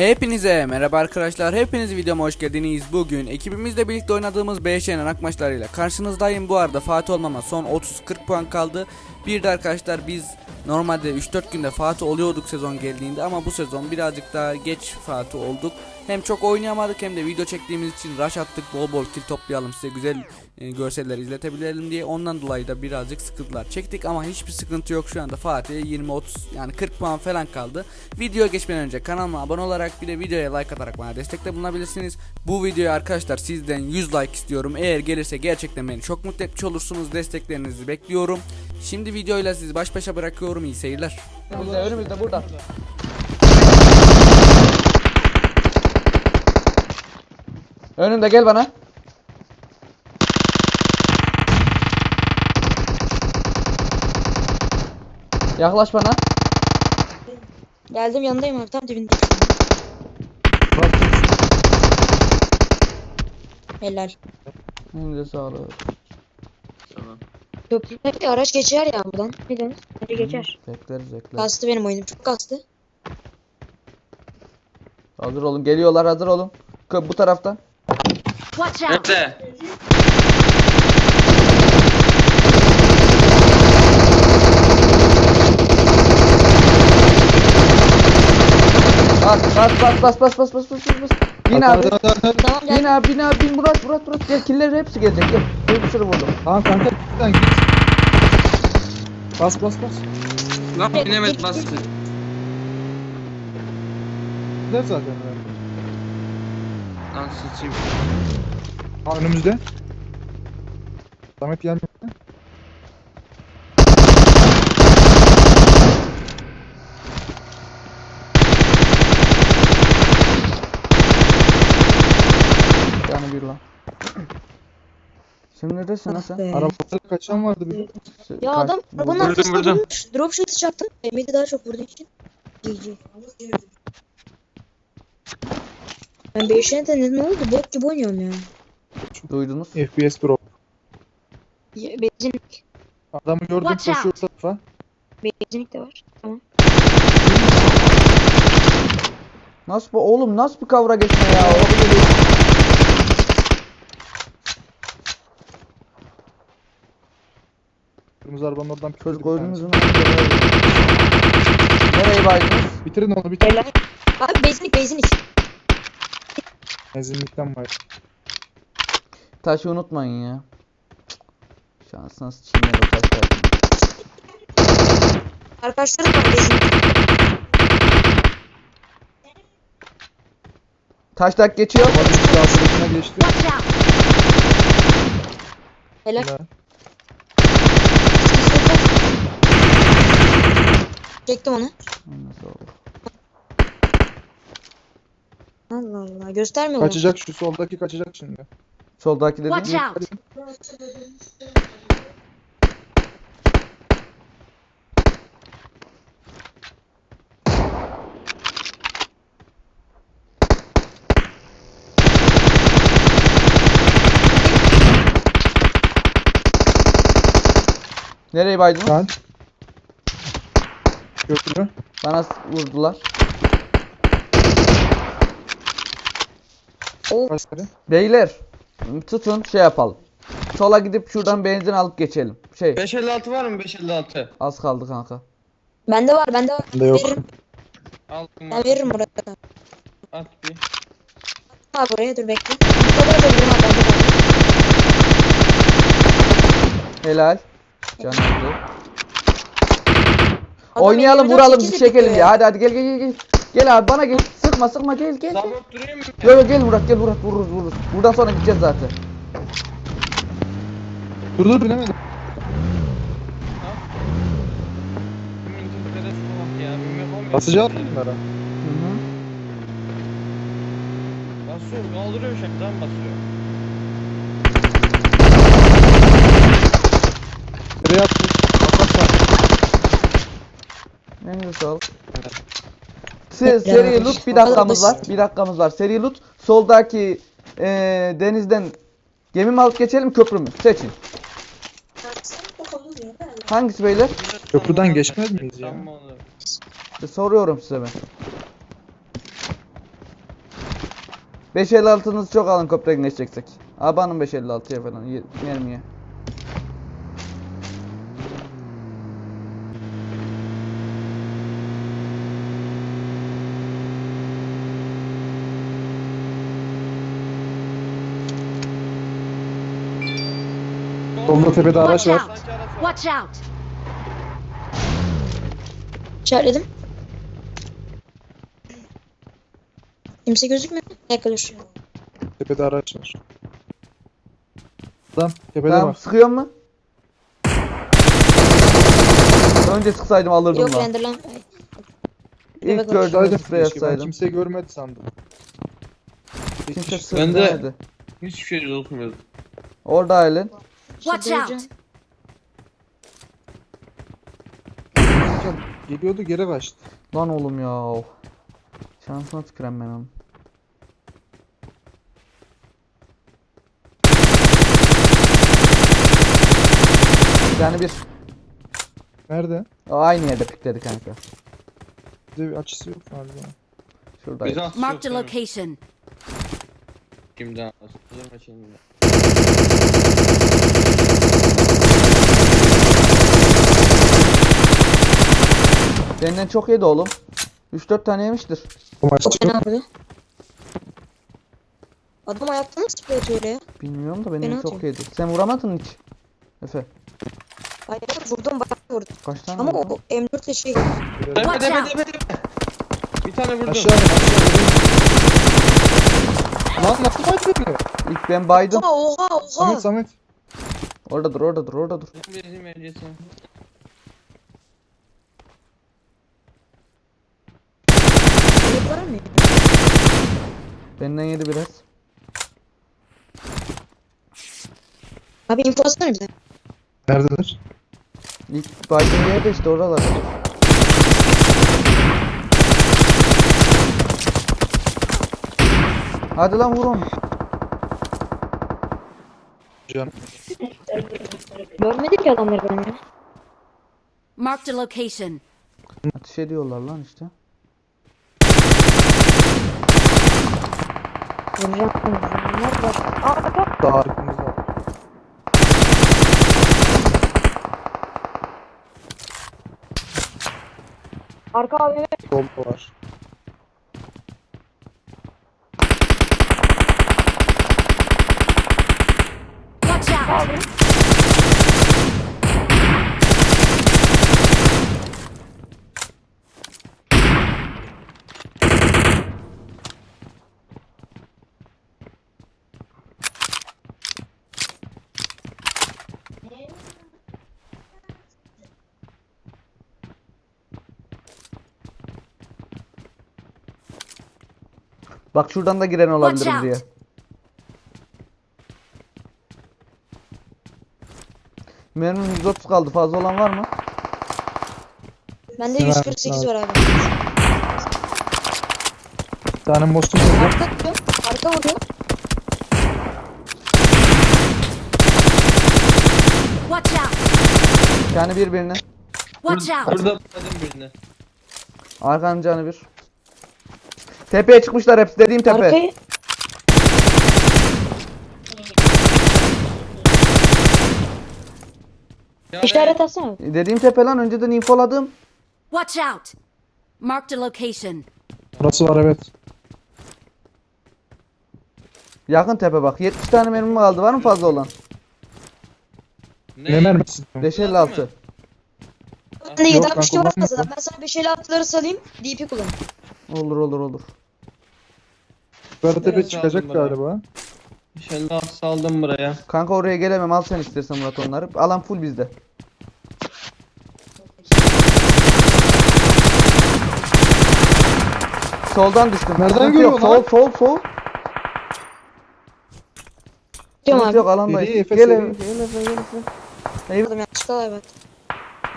Hepinize merhaba arkadaşlar. Hepiniz videoma hoş geldiniz. Bugün ekibimizle birlikte oynadığımız BŞ'nin ak maçlarıyla karşınızdayım. Bu arada Fatih olmama son 30-40 puan kaldı. Bir de arkadaşlar biz normalde 3-4 günde Fatih oluyorduk sezon geldiğinde ama bu sezon birazcık daha geç Fatih olduk. Hem çok oynayamadık hem de video çektiğimiz için rush attık. Bol bol kill toplayalım size güzel e, görseller diye. Ondan dolayı da birazcık sıkıntılar çektik ama hiçbir sıkıntı yok şu anda Fatih 20-30 yani 40 puan falan kaldı. Video geçmeden önce kanalıma abone olarak bir de videoya like atarak bana destekte bulunabilirsiniz. Bu videoya arkadaşlar sizden 100 like istiyorum. Eğer gelirse gerçekten beni çok mutlu etmiş olursunuz. Desteklerinizi bekliyorum. Şimdi videoyla sizi baş başa bırakıyorum. İyi seyirler. Önümüzde, önümüzde burada. Önümde gel bana. Yaklaş bana. Geldim yanındayım abi tam dibinde. Helal. Önümüze sağlık. Köprüden bir araç geçer ya buradan. Neden? Bence geçer. Bekleriz bekleriz. Kastı benim oyunum çok kastı. Hazır olun. Geliyorlar hazır olun. Kö- Bu taraftan. Watch out. Nerede? Bas bas bas bas bas bas bas bas bas. Bin abi. Tamam Bin gel. abi bin abi bin Murat Murat Murat gel killerin hepsi gelecek gel. Bir sürü vurdum. Tamam kanka buradan git. Bas bas bas. Lan binemet bastı. Gider zaten. ya. Lan sıçayım. Ha önümüzde. Samet gelmedi. Yani bir lan. Şimdi neredesin lan Ah sen? be. Arabada kaçan vardı bir. Ya Kaç- adam arabanın Vurdum. durmuş. Drop shot çaktım. Emre'de daha çok vurduğu için. GG. Ben 5 de ne oldu? Bok gibi oynuyorum ya. Duydunuz. FPS drop. Benzinlik. Adamı gördüm Watch koşuyor tarafa. Benzinlik de var. Tamam. Nasıl bu oğlum nasıl bir kavra geçme ya? Kırmızı arabanın oradan bir Çocuk öldünüz mü? Nereye baydınız? Bitirin onu bitirin. Beyler. Abi benzinlik benzinlik. Benzinlikten var. Taşı unutmayın ya. Şansınız çiğnedi o taşlar. Arkadaşlarım var. Taş tak geçiyor. Hadi bir daha geçti. Helal. Helal. Çektim onu. Nasıl? Allah Allah. Göstermiyor? Kaçacak şu soldaki kaçacak şimdi. Soldaki dediğin. Watch out. Nereye baydınız? Sen. Köprü. Bana vurdular. Kaç kere? Beyler tutun şey yapalım. Sola gidip şuradan benzin alıp geçelim. Şey 556 var mı 556? az kaldı kanka. Bende var bende var. Bende yok. Veririm. Al. Ben veririm oraya. At bir. Ha buraya dur bekle. Bu kadar da veririm var. Helal. Canım. Adam Oynayalım 54 vuralım de çekelim ya. Hadi hadi gel gel gel. Gel, gel abi bana gel. Sıkma sıkma gel gel. gel. Sabot durayım mı? Yo yo gel Murat gel Murat vururuz vururuz. Buradan sonra gideceğiz zaten. Dur dur olmuyor. Basacağım bunlara. Hı hı. Basıyor. Kaldırıyor şaptan basıyor. Nereye attın? Kapat bak. Elinize sağlık. Siz seri loot bir dakikamız var. Bir dakikamız var. Seri loot. Soldaki eee, denizden gemi mi alıp geçelim köprü mü? Seçin. Hangisi beyler? Köprüden geçmez miyiz ya? Tamam olur. Soruyorum size ben. 556'nızı çok alın köprüden geçeceksek. Abanın 556'ya falan ye- mermiye. Solda tepede araç Watch var. out! Watch out! İşaretledim. Kimse gözükmüyor. Dur. Tepede araç var. Adam tepede Tamam var. sıkıyor mu? Önce sıksaydım alırdım Yok lan. render lan. İlk bak, gördüğümde Saydım sprey Ben atsaydım. kimse görmedi sandım. Kimse Ben de- sıkmadı. Hiçbir şey gözükmüyor. Orada Aylin. Watch Şey out! diyeceğim. Geliyordu geri kaçtı. Lan oğlum ya. Şansına tükürem ben onu. Yani bir Nerede? aynı yerde pikledi kanka. Bize bir açısı yok galiba. Şuradaydı. A yok, location. Kimden alsın? Benden çok yedi oğlum. 3-4 tane yemiştir. Bu maç Çok fena vurdu. Adam ayakta nasıl atıyor öyle ya? Bilmiyorum da benden Fena çok yedi. Sen vuramadın hiç. Efe. Hayır vurdum bayağı vurdum. Kaç tane Ama vurdun? o M4 ile şey. Tepe out. tepe tepe. Bir tane vurdum. Aşağı in aşağı in. Lan nasıl kaçtı? İlk ben baydım. Oha oha oha. Samet Samet. Orada dur orada dur orada dur. Bezim öncesi. Yelek var mı? Benden yedi biraz. Abi info atsana bize. Neredeler? İlk baydığım yerde işte oralar. Hadi lan vur onu. Can. Görmedik ki adamları ben ya. Marked a location. Ateş ediyorlar lan işte. Vuracağım. Aa bak arkamızda. Arka abi. Solda var. Watch out! Bak şuradan da giren olabilir Watch out. buraya. Mermim 130 kaldı. Fazla olan var mı? Bende Sever 148 var abi. Bir tane mostum vurdu. Arka vuruyor. Arka vuruyor. Watch out! Tane birbirine. Watch out! Burada vurdum birini. Arkanın canı bir. Tepeye çıkmışlar hepsi dediğim tepe. Arkayı. Ya İşaret atsana. Dediğim tepe lan önceden infoladım. Watch out! Marked a location. Burası var evet. Yakın tepe bak. 70 tane mermim kaldı. Var mı fazla olan? Ne? Ne mermisi? 556. Bende Yok, 762 ben var fazladan. Ben sana 556'ları salayım. DP kullan. Olur olur olur. Yukarı tepe Biraz çıkacak aldım bana. galiba. İnşallah saldım buraya. Kanka oraya gelemem. Al sen istersen Murat onları. Alan full bizde. Soldan düştüm. Nereden Sıkıntı görüyor yok. lan? Sol sol sol. Sıkıntı yok alandayız. Seri, Efe, Gel seri. Efe, gel Efe, gel Efe. Yanlışlıkla evet.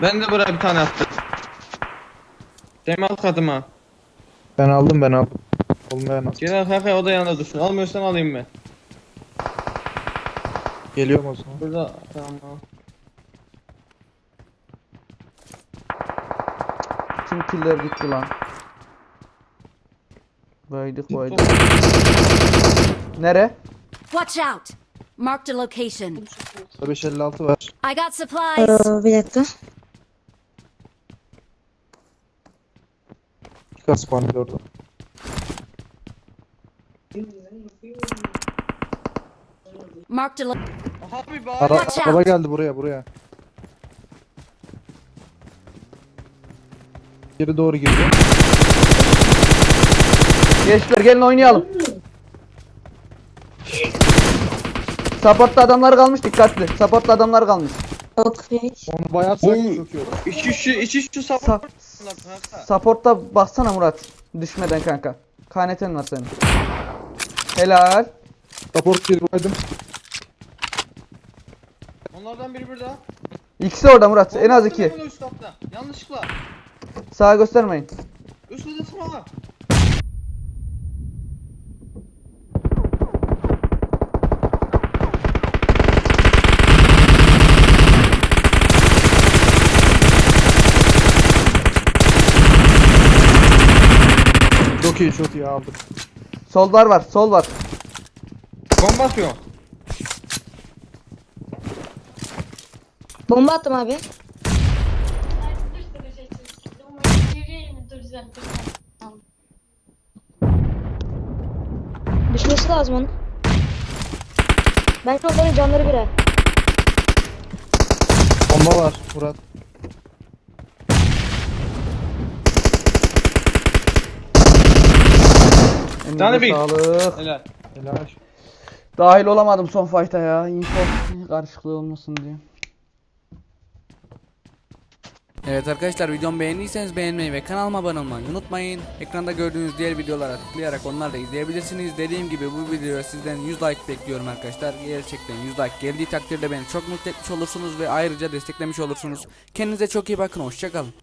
Ben de buraya bir tane attım. Cem al katıma. Ben aldım ben aldım. Olmayan at. Gel kanka o da yanında dursun. Almıyorsan alayım ben. Geliyorum o zaman. Burada tamam. Tüm killer gitti lan. Baydık baydık. Nere? Watch out! Marked a location. Burada 556 var. I got Ee, supplies. bir dakika. İki kas paneli orada. Marked a lo- Abi Ara araba geldi buraya buraya. Geri doğru girdi. Gençler gelin oynayalım. Support'ta adamlar kalmış dikkatli. Support'ta adamlar kalmış. Okey. Onu bayağı sıkı sokuyor. İç üçü iç üçü Sa saplar kanka. support'ta baksana Murat. Düşmeden kanka. KNT'n var senin. Helal. Support bir baydım. Onlardan biri burada. İkisi orada Murat. En az iki. Üst katta. Yanlışlıkla. Sağa göstermeyin. Üst sıma. Çok iyi çok iyi aldık. Sollar var. Sol var. Bomba atıyor. Bomba attım abi. Düşmesi lazım onun. Ben şu onların canları birer. Bomba var Murat. Elinize tane bir. Sağlık. Helal. Helal. Dahil olamadım son fight'a ya. Info karışıklığı olmasın diye. Evet arkadaşlar videomu beğendiyseniz beğenmeyi ve kanalıma abone olmayı unutmayın. Ekranda gördüğünüz diğer videolara tıklayarak onları da izleyebilirsiniz. Dediğim gibi bu videoya sizden 100 like bekliyorum arkadaşlar. Gerçekten 100 like geldiği takdirde beni çok mutlu etmiş olursunuz ve ayrıca desteklemiş olursunuz. Kendinize çok iyi bakın. Hoşçakalın.